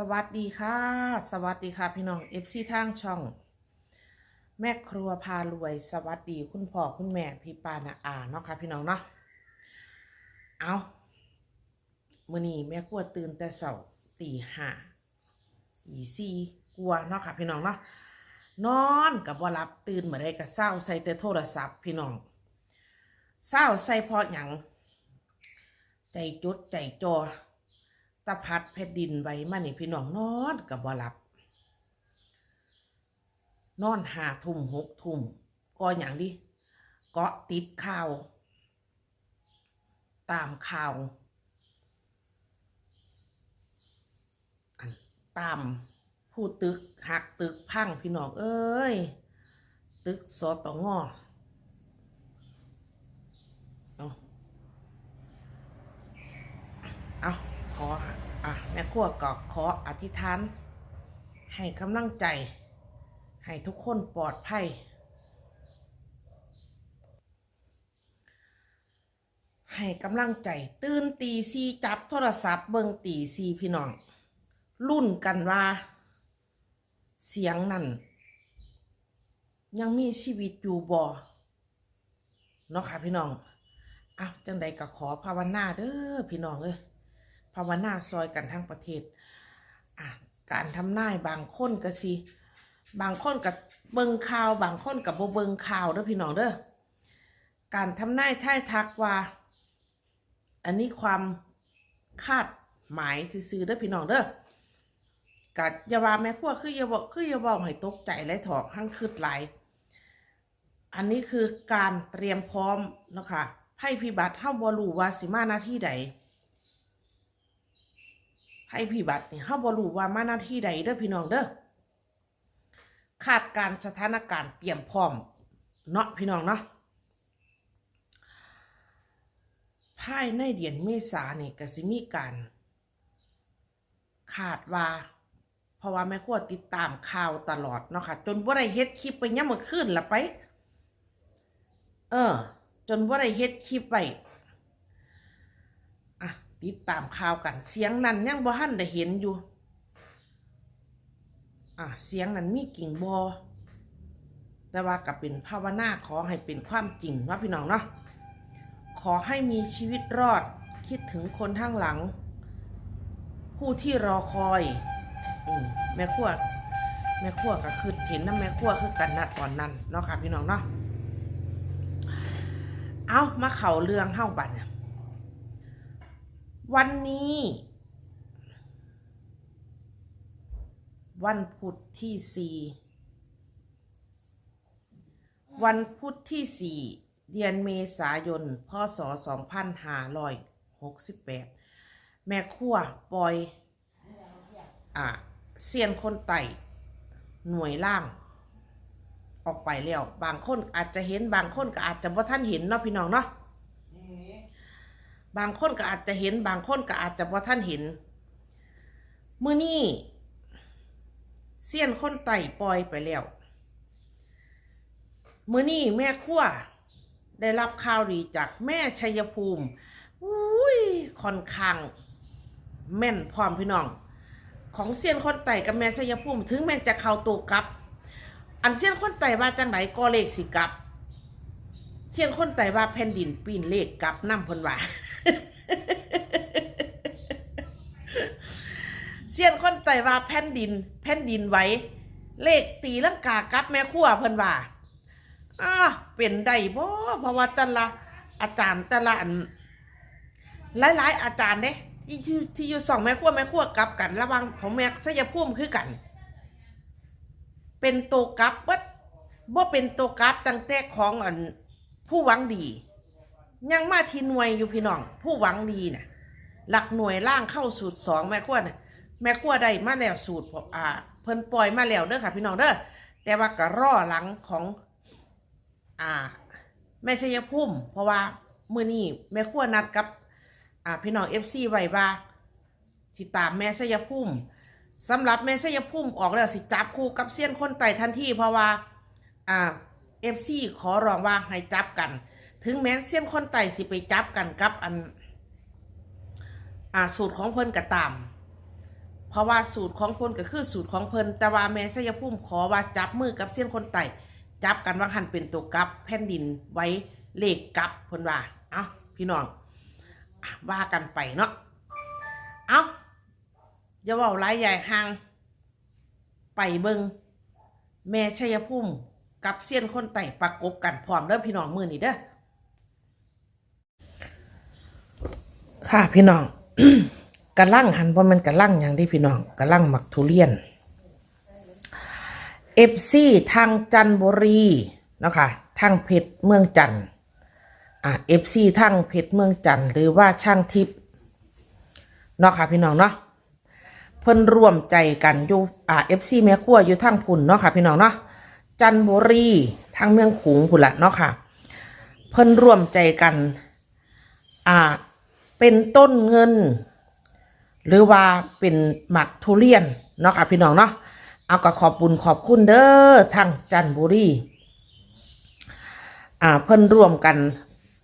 สวัสดีค่ะ สวัสดีค่ะ พี่น้องเอฟซีทางช่อง แม่ครัวพารวย สวัสดีคุณพ่อคุณแม่พี่ปานาอาเนาะค่ะพี่น้องเนาะเอามื่อนี้แม่ครัวตื่นแต่เสาตีห้าตีสี่กลัวเนาะค่ะพี่น้องเนาะนอนกับว่ารับตื่นมาได้กับเศร้าใส่แต่โทรศัพท์พี่น้องเศร้าใส่เพราะหยังใจจดใจจอ ตะพัดแผ่นดินไว้มานี่พี่น้องนอนกับบ่หลับ นอนหาทุ่มหกทุ่มก็อย่างดิเกาะติดข่าว ตามข่าวตามผู้ตึกหักตึกพังพี่น้องเอ้ย ตึกสตงเอาเอาขอ อะแม่ขั้วก็ขออธิษฐาน ให้กำลังใจ ให้ทุกคนปลอดภัย ให้กำลังใจ ตื่นตีซีจับโทรศัพท์เบิ่งตีซีพี่น้องรุ่นกันว่า เสียงนั่น ยังมีชีวิตอยู่บ่เนาะค่ะพี่น้องอ้าวจังใดก็ขอภาวนาเด้อพี่น้องเอ้ย ภาวนาซอยกันทั้งประเทศอะการทำนายบางคนก็สิบางคนกับเบิงข่าวบางคนกับโบเบิงข่าวเด้อพี่น้องเด้อการทำนายท่ายทักว่า อันนี้ความคาดหมายซื่อๆเด้อพี่น้องเด้อกัดยาว่าแม่พวคืออย่าบอกคืออย่าบอกให้ตกใจและถอกทั้งคืดไหลอันนี้คือการเตรียมพร้อมนะคะไพ่พิบัติเท่าบอลูวาสิมาหน้าที่ใด ไพ่พิบัติเนี่ยเท่าบอลูว่ามาหน้าที่ใดเด้อพี่น้องเด้อคาดการสถานการณ์เตรียมพร้อมเนาะพี่น้องเนาะภายในเดือนเมษาเนี่ยก็สิมีการขาดว่า เพราะว่าแม่ครัวติดตามข่าวตลอดเนาะค่ะ จนว่าได้เฮ็ดคลิปไปย่ำมื่อคืนละไป เออ จนว่าได้เฮ็ดคลิปไป ติดตามข่าวกัน เสียงนั้นยังบ่ทันได้เห็นอยู่ อะเสียงนั้นมีกิ่งบอแต่ว่าก็เป็นภาวนาขอให้เป็นความจริงว่าพี่น้องเนาะขอให้มีชีวิตรอดคิดถึงคนข้างหลัง ผู้ที่รอคอยอมแม่ขั้วแม่ขั้วก็คือเห็นน้ำแม่ขั้วคือกันนะตอนนั้นเนาะค่ะพี่น้องเนาะเอามาเข่าเรื่องเข้าบัตร วันนี้ วันพุธที่สี่วันพุธที่สี่เดือนเมษายนพศ2568แม่ครัวปล่อยอ่าเซียนคนไต่หน่วยล่าง ออกไปแล้ว บางคนอาจจะเห็นบางคนก็อาจจะบ่ท่านเห็นเนาะพี่น้องเนาะ บางคนก็อาจจะเห็น บางคนก็อาจจะบ่ท่านเห็น มื้อนี้เซียนคนไต่ปล่อยไปแล้ว มื้อนี้แม่ครัวได้รับข่าวดีจากแม่ชัยภูมิอุ้ยค่อนข้างแม่นพร้อมพี่น้อง ของเซียนคนไต่กับแม่ชัยภูมิ ถึงแม่จะเข้าตัวกับ อันเซียนคนไต่ว่าจังไหนก็เลขสิกับเซียนคนไต่ว่าแผ่นดินปีนเลขกับน้ำพนว่า เซียนคนไต่ว่าแผ่นดิน แผ่นดินไหวเลขตีลังกากับแม่ครัวเพิ่นว่าอ่าเป็นได้บ่เพราะว่าแต่ละอาจารย์แต่ละอันหลายๆ อาจารย์เด้ที่ที่ที่อยู่สองแม่ครัวแม่ครัวกลับกัน ระวังของแม่ชัยภูมิคือกัน เป็นโตกลับเบิดบ่เป็นโตกลับตั้งแต่ของอันผู้หวังดี ยังมาที่หน่วยอยู่พี่น้อง ผู้หวังดีน่ะ หลักหน่วยล่างเข้าสูตรสองแม่ครัวน่ะแม่ครัวได้มาแล้วสูตรอ่าเพิ่นปล่อยมาแล้วเด้อค่ะ พี่น้องเด้อแต่ว่าก็ร่อหลังของ อ่า แม่ชัยภูมิเพราะว่ามื้อนี้แม่ครัวนัดกับ อ่าพี่น้อง FC ไว้ว่าสิตามแม่ชัยภูมิสำหรับแม่ชัยภูมิออกแล้วสิจับคู่กับเซียนคนไต่ทันทีเพราะว่า อ่า FC ขอร้องว่าให้จับกัน ถึงแม้เซียนคนไต่สิไปจับกันกับอันอ่าสูตรของเพิ่นก็ตาม เพราะว่าสูตรของเพิ่นก็คือสูตรของเพิ่นแต่ว่าแม่ชัยภูมิขอว่าจับมือกับเสี้ยนคนไต่จับกันว่าหันเป็นตัวกับแผ่นดินไว้เลขกับเพิ่นว่าเอ้าพี่น้องว่ากันไปเนาะเอ้าอย่าว้าหลายใหญ่ห่างไปเบิงแม่ชัยภูมิกับเสี้ยนคนไต่ประกบกันพร้อมเริ่มพี่น้องมือนี่เด้อ ค่ะพี่น้องกระลั่งหันบ่แมันกระลั่งอย่างที่พี่น้องกระลั่งหมักทุเรียนเอฟซีทางจันบุรีเนาะค่ะทางเพชรเมืองจันอ่าเอฟซีทางเพชรเมืองจันหรือว่าช่างทิพย์เนาะค่ะพี่น้องเนาะเพิ่นร่วมใจกันอยู่อ่าเอฟซีแม่ครัวอยู่ทางพุ่นเนาะค่ะพี่น้องเนาะจันบุรีทางเมืองขุงพุ่นละเนาะค่ะ เพิ่นร่วมใจกัน อ่า เป็นต้นเงิน หรือว่าเป็นหมักทุเรียนเนาะค่ะพี่น้องเนาะเอาก็ขอบบุญขอบคุณเด้อทางจันบุรีอ่าเพิ่นร่วมกัน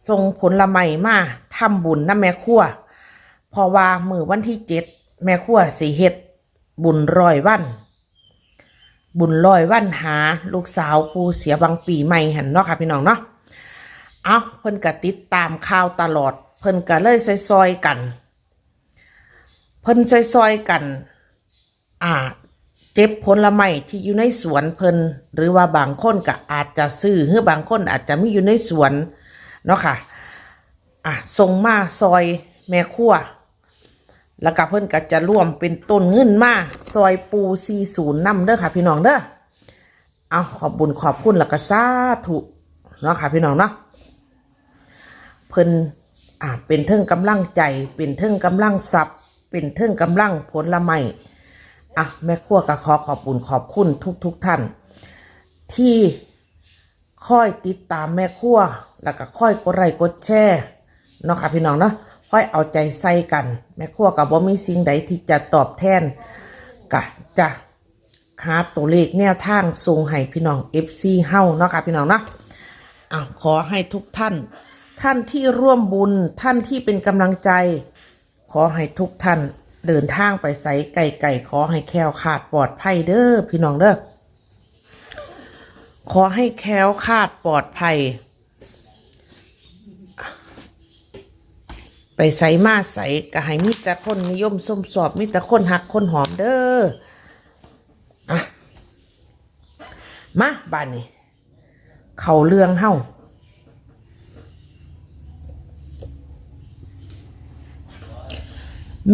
ส่งผลละไม้มาทำบุญน้ำแม่ครัวเพราะว่ามือวันที่เจ็ดแม่ครัวสีเฮ็ดบุญร้อยวัน บุญร้อยวันหา ลูกสาวผู้เสียบางปีใหม่หันเนาะค่ะพี่น้องเนาะเอาเพิ่นก็ติดตามข่าวตลอด เพิ่นก็เลยซอยกัน เพิ่นซอยกัน อ่า เจ็บผลไม้ที่อยู่ในสวนเพิ่นหรือว่าบางคนก็อาจจะซื้อหรือบางคนอาจจะไมีอยู่ในสวนเนาะค่ะ อะส่งมาซอยแม่ครัวแล้วก็เพิ่นก็จะร่วมเป็นต้นเงินมาซอยปู40นย์น้ำเด้อค่ะ พี่น้องเด้อเอาขอบบุญขอบคุณแล้วก็สาธุเนาะค่ะ พี่น้องเนาะเพิ่น อะเป็นเทิงกำลังใจ เป็นเทิงกำลังทรัพย์ เป็นเทิงกำลังผลละไม้อะแม่ครัวก็ขอขอบุญขอบคุณทุกทุกท่าน ที่คอยติดตามแม่ครัว แล้วก็คอยกดไลค์กดแชร์เนาะค่ะพี่น้องเนาะค่อยเอาใจใส่กัน แม่ครัวกับว่ามีสิ่งใดที่จะตอบแทนกะจะหาตัวเลขแนวทางส่งให้พี่น้อง FC เฮาเนาะค่ะพี่น้องเนาะอะขอให้ทุกท่าน ท่านที่ร่วมบุญท่านที่เป็นกำลังใจ ขอให้ทุกท่านเดินทางไปใส่ไก่ไก่ขอให้แคล้วขาดปลอดภัยเด้อพี่น้องเด้อขอให้แคล้วคลาดปลอดภัย ไปใส่มาใส่ก็ให้มีแต่คนนิยมส้มสอบมีแต่คนหักคนหอมเด้ออะมาบ้านนี้ เขาเรื่องเฮ้า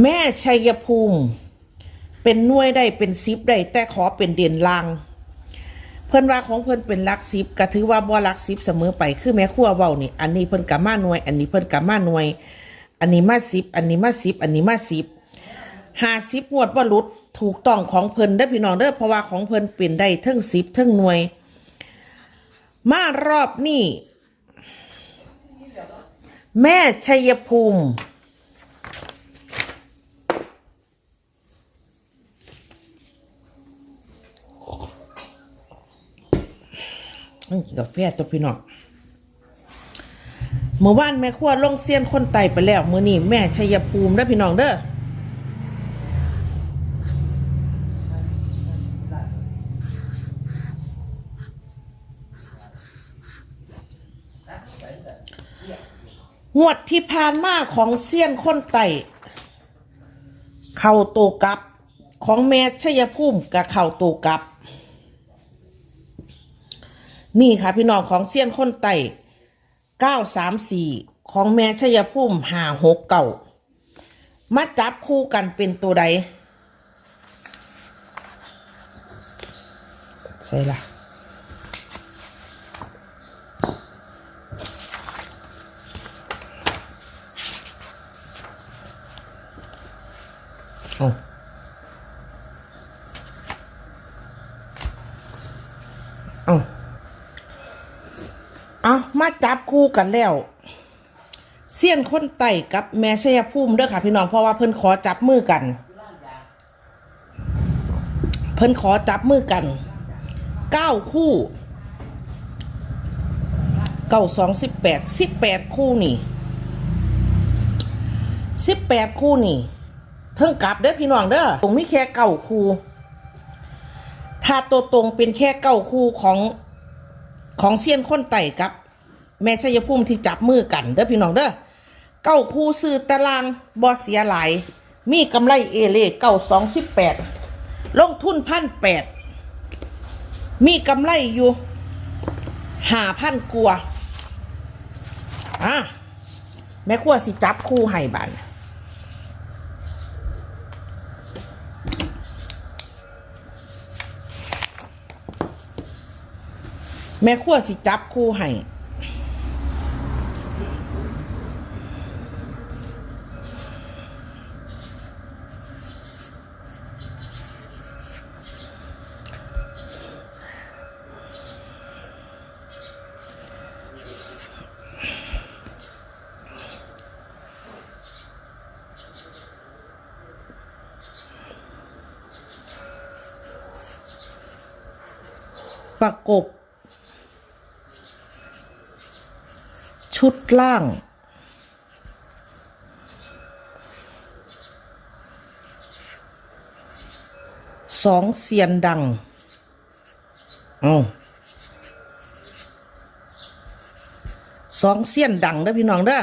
แม่ชัยภูมิ เป็นหน่วยได้เป็นซิปได้แต่ขอเป็นเด่นลาง เพิ่นว่าของเพิ่นเป็นลักสิบก็ถือว่าบ่หลักสิบเสมอไปคือแม่ครัวเว้านี่อันนี้เพิ่นกะมาหน่วย อันนี้เพิ่นกะมาหน่วย อันนี้มาสิบอันนี้มาสิบอันนี้มาสิบห้าสิบงวดบ่หลุดถูกต้องของเพิ่นเด้อพี่น้องเด้อเพราะว่าของเพิ่นเป็นได้ทั้งสิบเทั้งหน่วย มารอบนี้แม่ชัยภูมิ ต้อง กินกาแฟตัวพี่น้องเมื่อวานแม่ครัวลงเซียนคนไตไปแล้วมื้อนี้แม่ชัยภูมิเด้อพี่น้องเด้องวดที่ผ่านมาของเซียนคนไตเข่าโตกับ ของแม่ชัยภูมิกับเข่าโตกับ นี่ค่ะพี่น้องของเซียนคนไต่เก้าสามสี่ของแม่ชยภูมิหาหกเก่ามาจับคู่กันเป็นตัวใดใช่ละเอาเอา เอามา จับคู่กันแล้วเสี้ยนคนไต่กับแม่ชัยภูมิเด้อค่ะ พี่น้องเพราะว่าเพิ่นขอจับมือกัน เพิ่นขอจับมือกันเก้าคู่เก้าสองสิบแปดสิบแปดคู่นี่สิบแปดคู่นี่เทิงกลับเด้อพี่น้องเด้อตรงมีแค่เก้าคูถ้าตัวตรงเป็นแค่เก้าคู่ของของเซียนคนไต่กับ แม่ชัยภูมิที่จับมือกันเด้อพี่น้องเด้อเก้าคูซื้อตารางบอเสียหลาย มีกำไรเอเล่เก้าสองสิบแปดลงทุนพันแปดมีกำไรอยู่หาพันกลัวอะแม่ขั้วสิจับคู่ให้บานแม่ขั้วสิจับคู่ให้ ประกบ ชุดล่าง สองเสียนดัง เอาสองเสียนดังเด้อพี่น้องเด้อ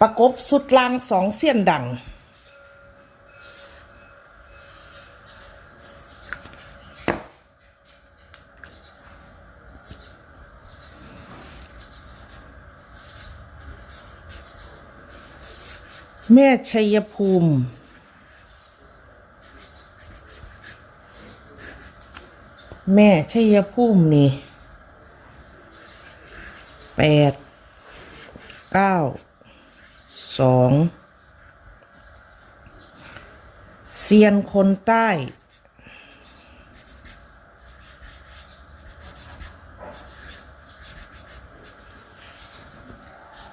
ประกบสุดล่างสองเสียนดัง แม่ชัยภูมิ แม่ชัยภูมินี่แปดเก้าสองเซียนคนใต้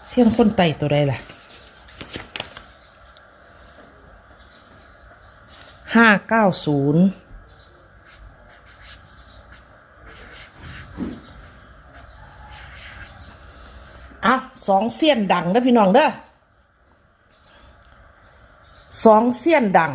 เซียนคนใต้ตัวใดล่ะ ห้าเก้าศูนย์อะสองเสี้ยนดังเด้อพี่น้องเด้อสองเสี้ยนดัง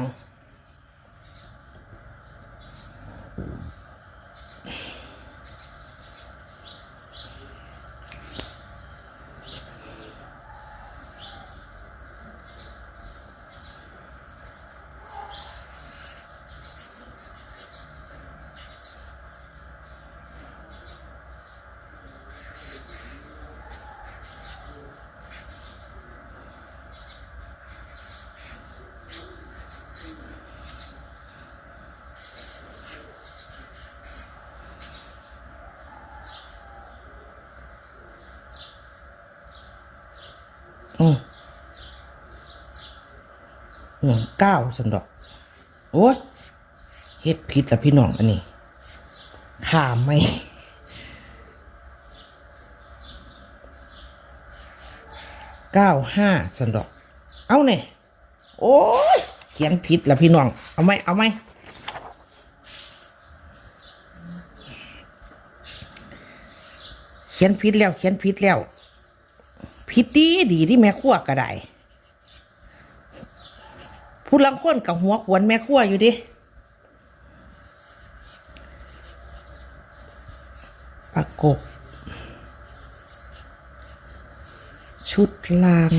หนึ่งเก้าสันดอก โอ้ยเฮ็ดผิดละพี่น้องอันนี้ข่าไม่เก้าห้าสันดอก เอาเนี่ยโอ้ยเขียนผิดละพี่น้อง เอาไหมเอาไหมเขียนผิดแล้ว เขียนผิดแล้วผิดดีดีที่แม่ขั้วก็ได้ ผู้ลังคนกับหัวขวนแม่ขั้วอยู่ดิประกบ ชุดลาง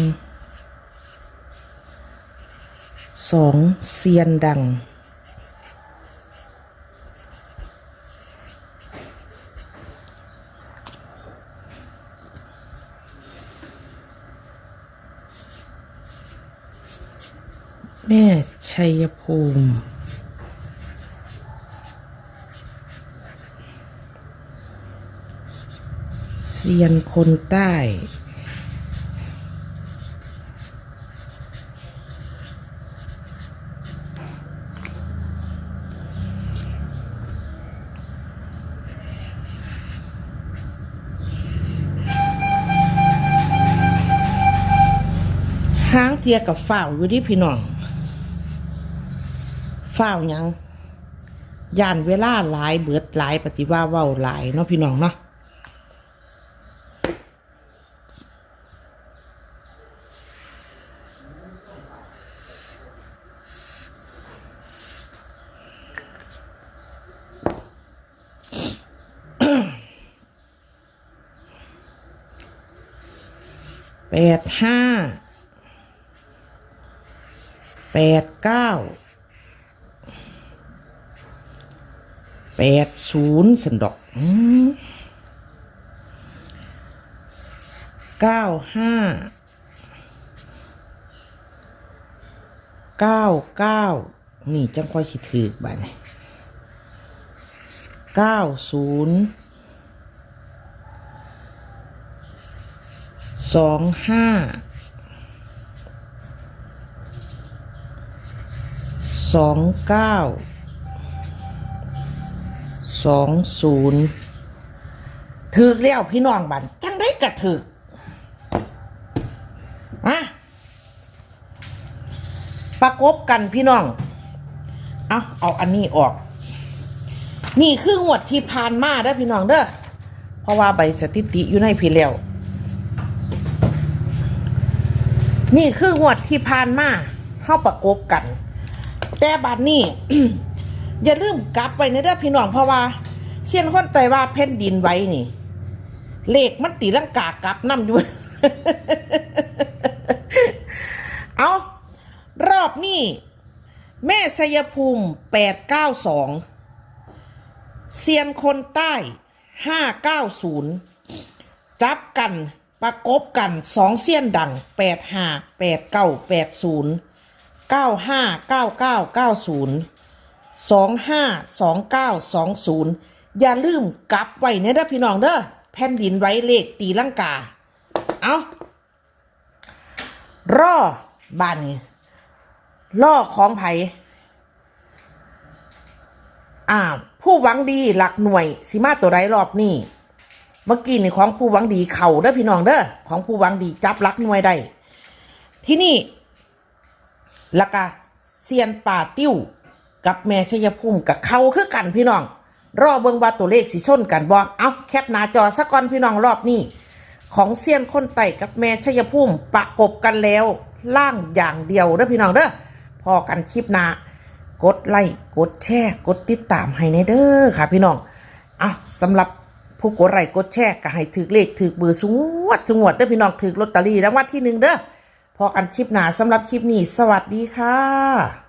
สองเซียนดัง แม่ชัย ภูมิเซียนคนใต้ห้างเทียกับฝ้าวอยู่ที่พี่น้อง ฝ้ายังย่านเวลาหลายเบิดหลายปฏิว่าเว้าหลายเนาะพี่น้องเนาะแปดห้าแปดเก้า ปดศูนย์สันดอกเก้าห้าเก้าเก้านี่จังค่อยคิดถือบ้านเก้าศูนย์สองห้าสองเก้า สองศูนย์ถือแล้วพี่น้องบันจังได้กระถืออะประกบกันพี่น้อง เอาเอาอันนี้ออก นี่คืองวดที่ผ่านมาเด้อพี่น้องเด้อเพราะว่าใบสถิติอยู่ในพี่แล้วนี่คืองวดที่ผ่านมาเข้าประกบกัน แต่บัดนี้ อย่าลืมกลับไปในเด้อพี่น้องเพราะว่า เชียนคนใจว่าแผ่นดินไว้นี่ เลขมันตีลังกากลับน้ำอยู่ เอารอบนี้ แม่ชัยภูมิแปดเก้าสองเซียนคนใต้ห้าเก้าศูนย์จับกันประกบกันสองเซียนดังแปดห้าแปดเก้าแปดศูนย์เก้าห้าเก้าเก้าเก้าศูนย์ สองห้าสองเก้าสองศูนย์อย่าลืมกลับไว้เนเด้อพี่น้องเด้อแผ่นดินไว้เลขตีลังกา เอารอบ้านนี้ล่อของไผ่อ่า ผู้หวังดีหลักหน่วย สิมาตัวใดรอบนี้เมื่อกี้นี่ของผู้หวังดีเข่าเด้อพี่น้องเด้อของผู้หวังดีจับหลักหน่วยได้ที่นี่ล้วก็เซียนป่าติ้ว กับแม่ชัยภูมิกับเขาคือกันพี่น้อง รอเบิ่งว่าตัวเลขสิชนกันบ่เอาแคปหน้าจอสักก่อนพี่น้องรอบนี้ ของเซียนคนไต่กับแม่ชัยภูมิประกบกันแล้วล่างอย่างเดียวเด้อพี่น้องเด้อพอกันคลิปหน้ากดไลค์กดแชร์กดติดตามให้ในเด้อค่ะพี่น้องเอาสำหรับผู้กดไลค์กดแชร์ก็ให้ถือเลขถือเบอร์สูงวดสูงวดเด้อพี่น้องถือลอตเตอรี่รางวัลที่หนึ่งเด้อพอกันคลิปหน้าสำหรับคลิปนี้ สวัสดีค่ะ